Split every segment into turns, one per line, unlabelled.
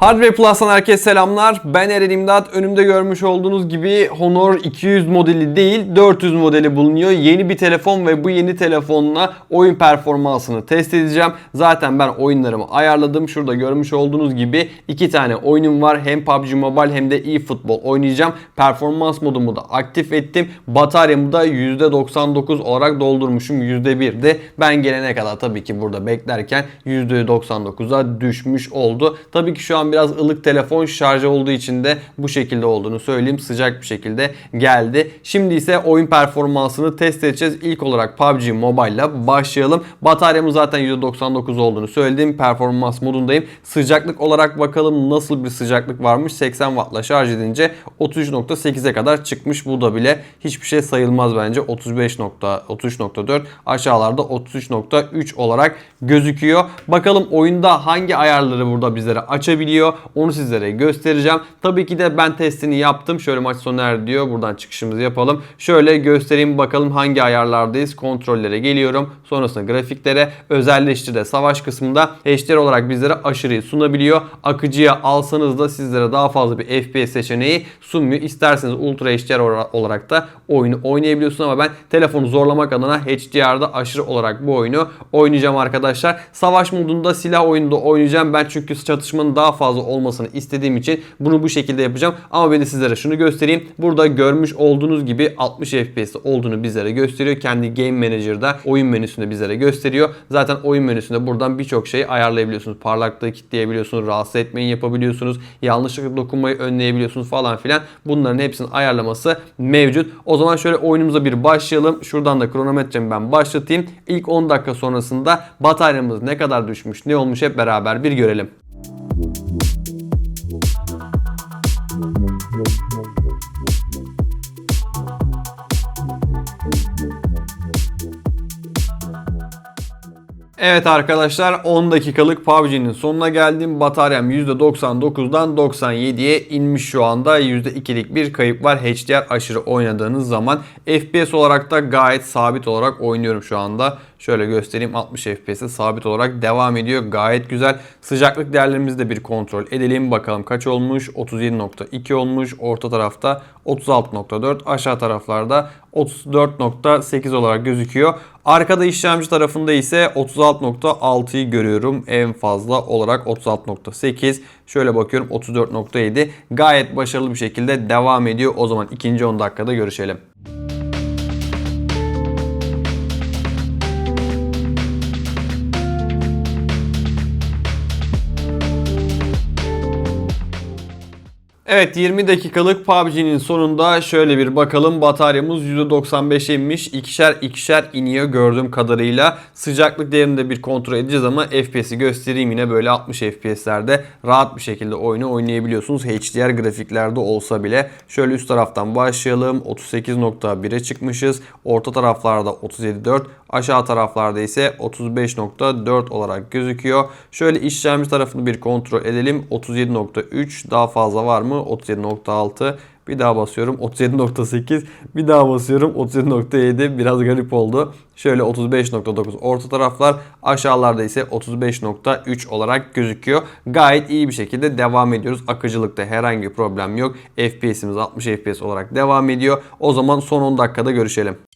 Hardware Plus'tan herkese selamlar. Ben Eren İmdat. Önümde görmüş olduğunuz gibi Honor 200 modeli değil 400 modeli bulunuyor. Yeni bir telefon ve bu yeni telefonla oyun performansını test edeceğim. Zaten ben oyunlarımı ayarladım. Şurada görmüş olduğunuz gibi iki tane oyunum var. Hem PUBG Mobile hem de eFootball oynayacağım. Performans modumu da aktif ettim. Bataryamı da %99 olarak doldurmuşum. %1'de ben gelene kadar tabii ki burada beklerken %99'a düşmüş oldu. Tabii ki şu an biraz ılık telefon şarjı olduğu için de bu şekilde olduğunu söyleyeyim. Sıcak bir şekilde geldi. Şimdi ise oyun performansını test edeceğiz. İlk olarak PUBG Mobile ile başlayalım. Bataryamın zaten %99 olduğunu söyledim. Performans modundayım. Sıcaklık olarak bakalım nasıl bir sıcaklık varmış. 80 Watt'la şarj edince 33.8'e kadar çıkmış. Bu da bile hiçbir şey sayılmaz bence. 35.33.4 aşağılarda 33.3 olarak gözüküyor. Bakalım oyunda hangi ayarları burada bizlere açabiliyor. Onu sizlere göstereceğim. Tabii ki de ben testini yaptım. Şöyle maç sona erdi diyor. Buradan çıkışımızı yapalım. Şöyle göstereyim bakalım hangi ayarlardayız. Kontrollere geliyorum. Sonrasında grafiklere özelleştirde savaş kısmında HDR olarak bizlere aşırıyı sunabiliyor. Akıcıya alsanız da sizlere daha fazla bir FPS seçeneği sunmuyor. İsterseniz Ultra HDR olarak da oyunu oynayabiliyorsunuz ama ben telefonu zorlamak adına HDR'da aşırı olarak bu oyunu oynayacağım arkadaşlar. Savaş modunda silah oyununda oynayacağım. Ben çünkü çatışmanın daha fazla olmasını istediğim için bunu bu şekilde yapacağım. Ama ben de sizlere şunu göstereyim. Burada görmüş olduğunuz gibi 60 FPS olduğunu bizlere gösteriyor. Kendi Game Manager'da oyun menüsünde bizlere gösteriyor. Zaten oyun menüsünde buradan birçok şeyi ayarlayabiliyorsunuz. Parlaklığı kitleyebiliyorsunuz. Rahatsız etmeyi yapabiliyorsunuz. Yanlışlıkla dokunmayı önleyebiliyorsunuz falan filan. Bunların hepsinin ayarlaması mevcut. O zaman şöyle oyunumuza bir başlayalım. Şuradan da kronometremi ben başlatayım. İlk 10 dakika sonrasında bataryamız ne kadar düşmüş, ne olmuş hep beraber bir görelim. Evet arkadaşlar 10 dakikalık PUBG'nin sonuna geldim. Bataryam %99'dan 97'ye inmiş şu anda. %2'lik bir kayıp var HDR aşırı oynadığınız zaman. FPS olarak da gayet sabit olarak oynuyorum şu anda. Şöyle göstereyim 60 FPS'e sabit olarak devam ediyor. Gayet güzel. Sıcaklık değerlerimizi de bir kontrol edelim. Bakalım kaç olmuş? 37.2 olmuş. Orta tarafta 36.4. Aşağı taraflarda 34.8 olarak gözüküyor. Arkada işlemci tarafında ise 36.6'yı görüyorum. En fazla olarak 36.8. Şöyle bakıyorum 34.7. Gayet başarılı bir şekilde devam ediyor. O zaman ikinci 10 dakikada görüşelim. Evet 20 dakikalık PUBG'nin sonunda şöyle bir bakalım. Bataryamız %95'e inmiş. İkişer ikişer iniyor gördüğüm kadarıyla. Sıcaklık değerini de bir kontrol edeceğiz ama FPS'i göstereyim yine böyle 60 FPS'lerde rahat bir şekilde oyunu oynayabiliyorsunuz. HDR grafiklerde olsa bile. Şöyle üst taraftan başlayalım. 38.1'e çıkmışız. Orta taraflarda 37.4. Aşağı taraflarda ise 35.4 olarak gözüküyor. Şöyle işlemci tarafını bir kontrol edelim. 37.3 daha fazla var mı? 37.6 bir daha basıyorum 37.8 bir daha basıyorum 37.7 biraz garip oldu. Şöyle 35.9 orta taraflar aşağılarda ise 35.3 olarak gözüküyor. Gayet iyi bir şekilde devam ediyoruz. Akıcılıkta herhangi bir problem yok. FPS'imiz 60 FPS olarak devam ediyor. O zaman son 10 dakikada görüşelim.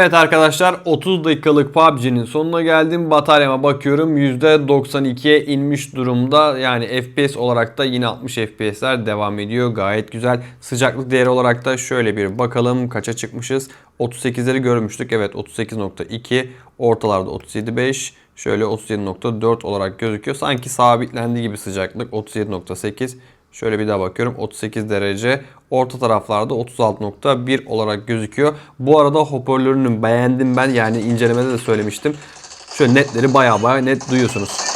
Evet arkadaşlar 30 dakikalık PUBG'nin sonuna geldim. Bataryama bakıyorum %92'ye inmiş durumda. Yani FPS olarak da yine 60 FPS'ler devam ediyor. Gayet güzel. Sıcaklık değeri olarak da şöyle bir bakalım kaça çıkmışız. 38'leri görmüştük. Evet 38.2 ortalarda 37.5 şöyle 37.4 olarak gözüküyor. Sanki sabitlendi gibi sıcaklık 37.8 Şöyle bir daha bakıyorum 38 derece. Orta taraflarda 36.1 olarak gözüküyor. Bu arada hoparlörünü beğendim ben. Yani incelemede de söylemiştim. Şöyle netleri baya baya net duyuyorsunuz.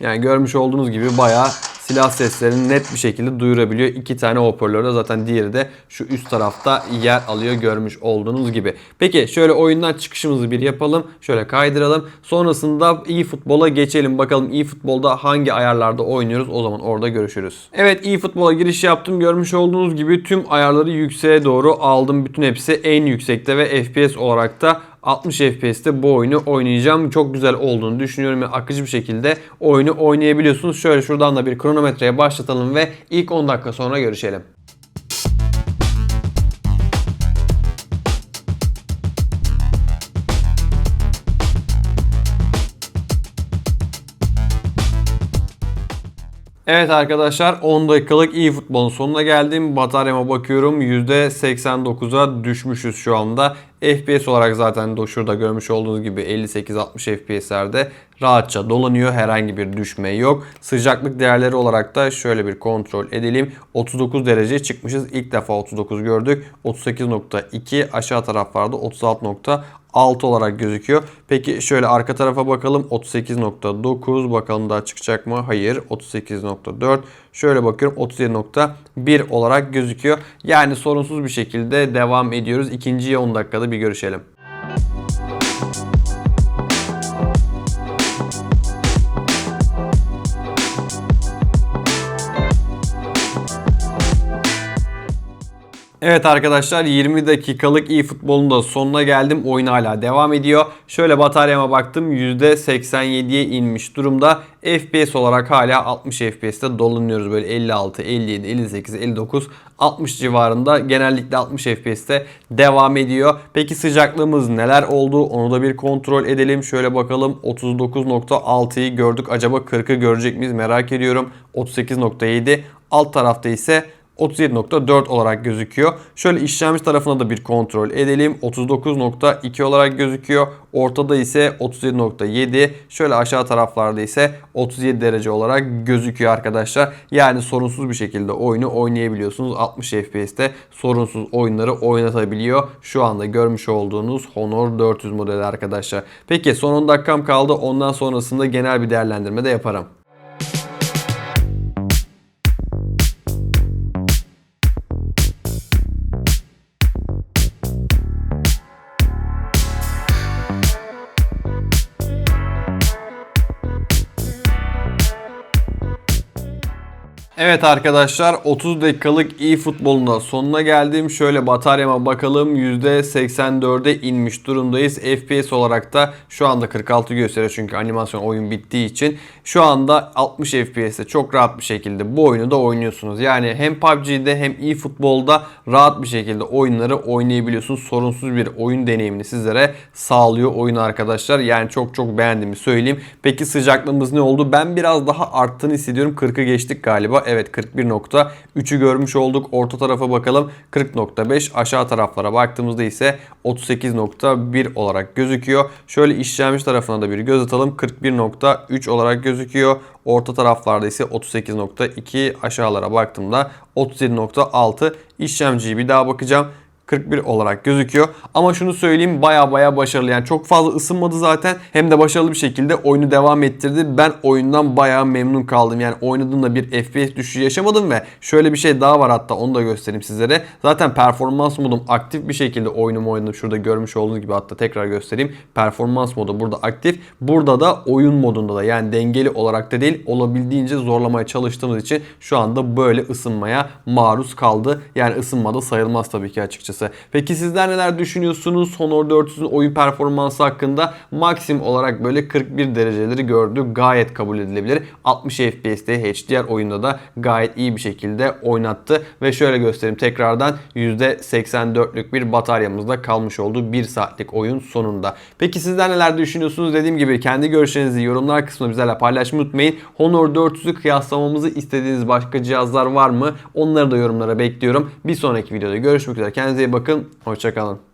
Yani görmüş olduğunuz gibi baya silah seslerini net bir şekilde duyurabiliyor. İki tane hoparlörde zaten diğeri de şu üst tarafta yer alıyor görmüş olduğunuz gibi. Peki şöyle oyundan çıkışımızı bir yapalım. Şöyle kaydıralım. Sonrasında iyi futbola geçelim. Bakalım iyi futbolda hangi ayarlarda oynuyoruz. O zaman orada görüşürüz. Evet iyi futbola giriş yaptım. Görmüş olduğunuz gibi tüm ayarları yükseğe doğru aldım. Bütün hepsi en yüksekte ve FPS olarak da 60 FPS'te bu oyunu oynayacağım. Çok güzel olduğunu düşünüyorum ve akıcı bir şekilde oyunu oynayabiliyorsunuz. Şöyle şuradan da bir kronometreye başlatalım ve ilk 10 dakika sonra görüşelim. Evet arkadaşlar 10 dakikalık iyi futbolun sonuna geldim. Bataryama bakıyorum %89'a düşmüşüz şu anda. FPS olarak zaten şurada görmüş olduğunuz gibi 58-60 FPS'lerde rahatça dolanıyor. Herhangi bir düşme yok. Sıcaklık değerleri olarak da şöyle bir kontrol edelim. 39 derece çıkmışız. İlk defa 39 gördük. 38.2 aşağı taraflarda 36.6 olarak gözüküyor. Peki şöyle arka tarafa bakalım. 38.9 bakalım daha çıkacak mı? Hayır. 38.4 Şöyle bakıyorum 37.1 olarak gözüküyor. Yani sorunsuz bir şekilde devam ediyoruz. İkinciye 10 dakikada bir görüşelim. Evet arkadaşlar 20 dakikalık iyi futbolun da sonuna geldim. Oyun hala devam ediyor. Şöyle bataryama baktım %87'ye inmiş durumda. FPS olarak hala 60 FPS'te dolanıyoruz. Böyle 56, 57, 58, 59, 60 civarında. Genellikle 60 FPS'te devam ediyor. Peki sıcaklığımız neler oldu? Onu da bir kontrol edelim. Şöyle bakalım 39.6'yı gördük. Acaba 40'ı görecek miyiz merak ediyorum. 38.7 alt tarafta ise 37.4 olarak gözüküyor. Şöyle işlemci tarafına da bir kontrol edelim. 39.2 olarak gözüküyor. Ortada ise 37.7. Şöyle aşağı taraflarda ise 37 derece olarak gözüküyor arkadaşlar. Yani sorunsuz bir şekilde oyunu oynayabiliyorsunuz. 60 FPS'te sorunsuz oyunları oynatabiliyor. Şu anda görmüş olduğunuz Honor 400 modeli arkadaşlar. Peki son 10 dakikam kaldı. Ondan sonrasında genel bir değerlendirme de yaparım. Evet arkadaşlar 30 dakikalık iyi futbolunda sonuna geldim. Şöyle bataryama bakalım %84'e inmiş durumdayız. FPS olarak da şu anda 46 gösteriyor çünkü animasyon oyun bittiği için. Şu anda 60 FPS'te çok rahat bir şekilde bu oyunu da oynuyorsunuz. Yani hem PUBG'de hem iyi futbolda rahat bir şekilde oyunları oynayabiliyorsunuz. Sorunsuz bir oyun deneyimini sizlere sağlıyor oyun arkadaşlar. Yani çok çok beğendiğimi söyleyeyim. Peki sıcaklığımız ne oldu? Ben biraz daha arttığını hissediyorum. 40'ı geçtik galiba. Evet 41.3'ü görmüş olduk. Orta tarafa bakalım 40.5. Aşağı taraflara baktığımızda ise 38.1 olarak gözüküyor. Şöyle işlemci tarafına da bir göz atalım. 41.3 olarak gözüküyor. Orta taraflarda ise 38.2 aşağılara baktığımda 37.6 işlemciyi bir daha bakacağım. 41 olarak gözüküyor. Ama şunu söyleyeyim baya baya başarılı. Yani çok fazla ısınmadı zaten. Hem de başarılı bir şekilde oyunu devam ettirdi. Ben oyundan baya memnun kaldım. Yani oynadığımda bir FPS düşüşü yaşamadım ve şöyle bir şey daha var hatta onu da göstereyim sizlere. Zaten performans modum aktif bir şekilde oyunumu oynadım. Şurada görmüş olduğunuz gibi hatta tekrar göstereyim. Performans modu burada aktif. Burada da oyun modunda da yani dengeli olarak da değil olabildiğince zorlamaya çalıştığımız için şu anda böyle ısınmaya maruz kaldı. Yani ısınmada sayılmaz tabii ki açıkçası açıkçası. Peki sizler neler düşünüyorsunuz? Honor 400'ün oyun performansı hakkında maksimum olarak böyle 41 dereceleri gördü. Gayet kabul edilebilir. 60 FPS'te HDR oyunda da gayet iyi bir şekilde oynattı. Ve şöyle göstereyim tekrardan %84'lük bir bataryamızda kalmış oldu 1 saatlik oyun sonunda. Peki sizler neler düşünüyorsunuz? Dediğim gibi kendi görüşlerinizi yorumlar kısmında bizlerle paylaşmayı unutmayın. Honor 400'ü kıyaslamamızı istediğiniz başka cihazlar var mı? Onları da yorumlara bekliyorum. Bir sonraki videoda görüşmek üzere. Kendinize iyi bakın. Hoşçakalın.